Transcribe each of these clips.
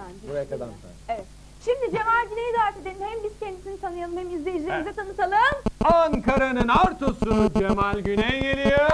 Sancı. Buraya kadar mı? Evet. Şimdi Cemal Güney'i davet edelim. Hem biz kendisini tanıyalım hem izleyicilerimize tanıtalım. Ankara'nın Artosu Cemal Güney geliyor.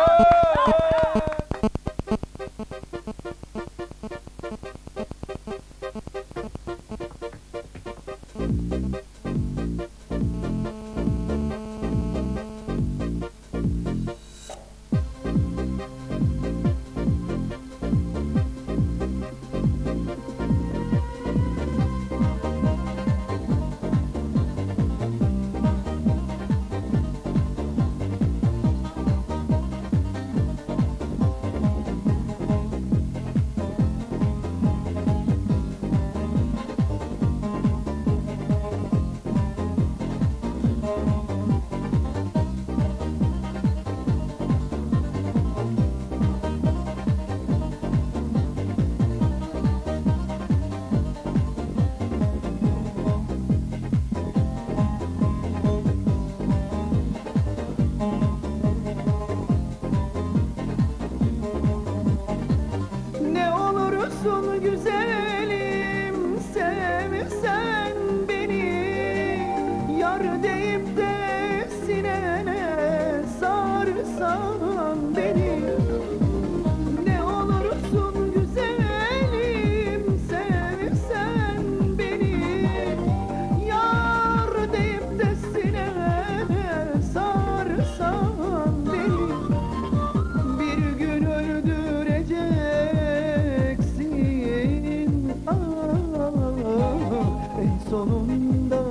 sonunda.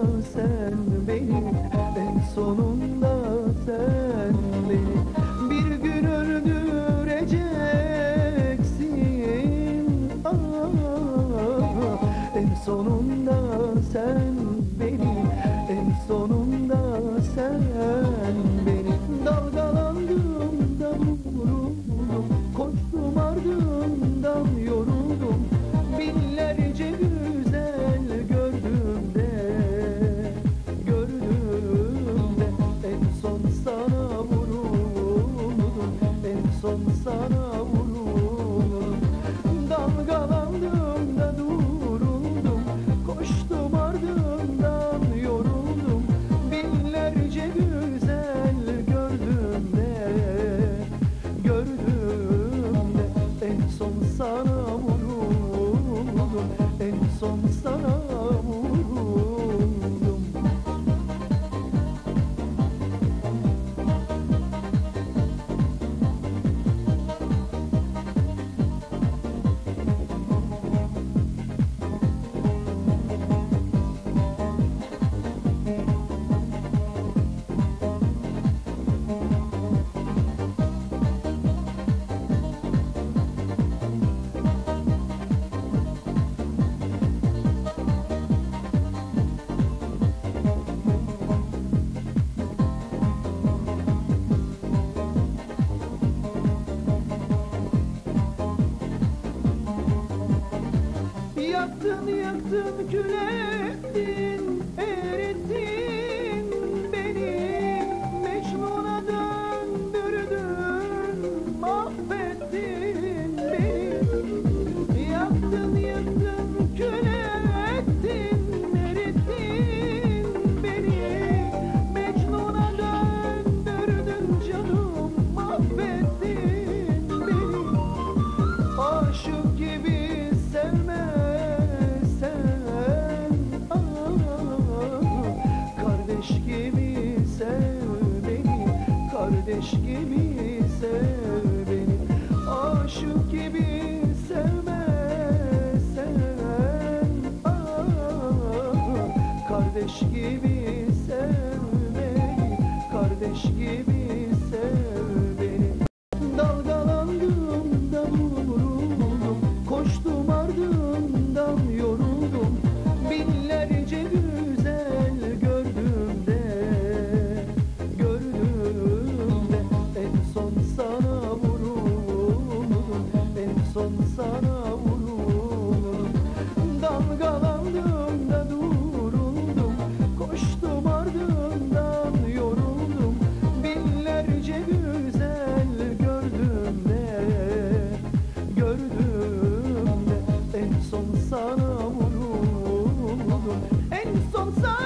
son sana. Yandım külettin, erittin beni Mecnun'a döndürdün, mahvettin beni. Yaktın yıktın Kardeş gibi sev beni Kardeş gibi sev beni. Aşık gibi sevme sen ah, ah, ah, Kardeş gibi sev beni Kardeş gibi sana vuruldum. Damgalandım da duruldum. Koştum ardından yoruldum. Binlerce güzel gördüm de Gördüm de. En son sana vuruldum. En son sana